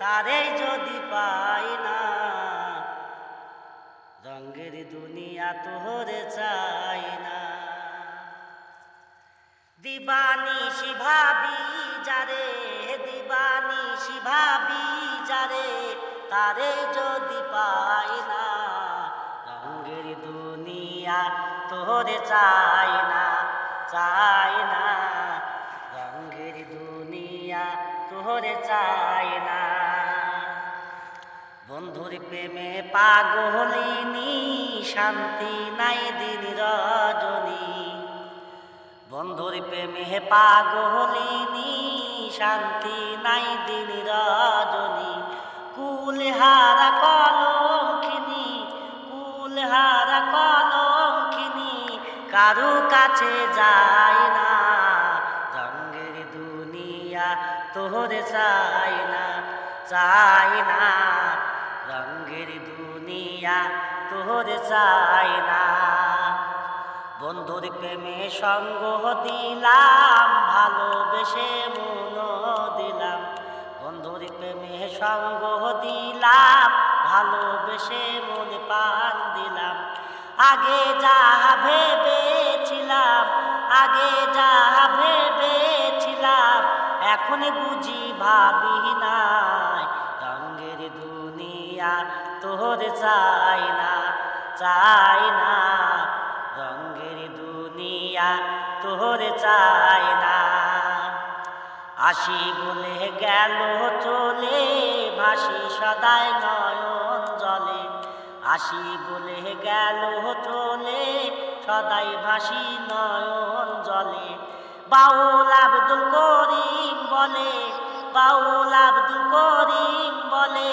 তারে যদি পাই না, রঙের দুনিয়া তোহরে চাই না। দিবানিশি ভাবি যারে, দিবানিশি ভাবি যারে, তারে যদি পাই না, রঙের দুনিয়া তোরে চাই না চাই না। বন্ধুর প্রেমে পাগলিনী শান্তি নাই দিন রজনী। বন্ধুর প্রেমে পাগলিনী শান্তি নাই দিন রজনী। কুলহারা কলঙ্কিনী কুলহারা কলঙ্কিনী, কারু কাছে যায় না। রঙের দুনিয়া তোরে চাই না চাই না। রঙের দুনিয়া তোরে চাই না। বন্ধুর প্রেমে সঙ্গ দিলাম, ভালোবেসে মন দিলাম। বন্ধুর প্রেমে সঙ্গ দিলাম, ভালোবেসে মন পান দিলাম। আগে যা ভেবেছিলাম, আগে যা ভেবেছিলাম, এখন বুঝি ভাবি নাই তোর চাই না চাই না। রঙের দুনিয়া তোর চাই না। আসি বলে গেল চলে, ভাসি সদাই নয়ন জলে। আসি বলে গেল চলে, সদাই ভাসি নয়ন জলে। বাউল আব্দুল করিম বলে, বাউল আব্দুল করিম বলে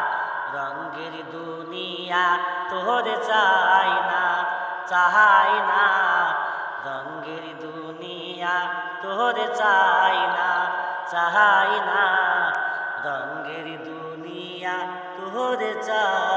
রঙের দুনিয়া তোর চাই না চাই না। রঙ্গের দুনিয়া তোর চাই না চাই না। রঙ্গের দুনিয়া তোর চাই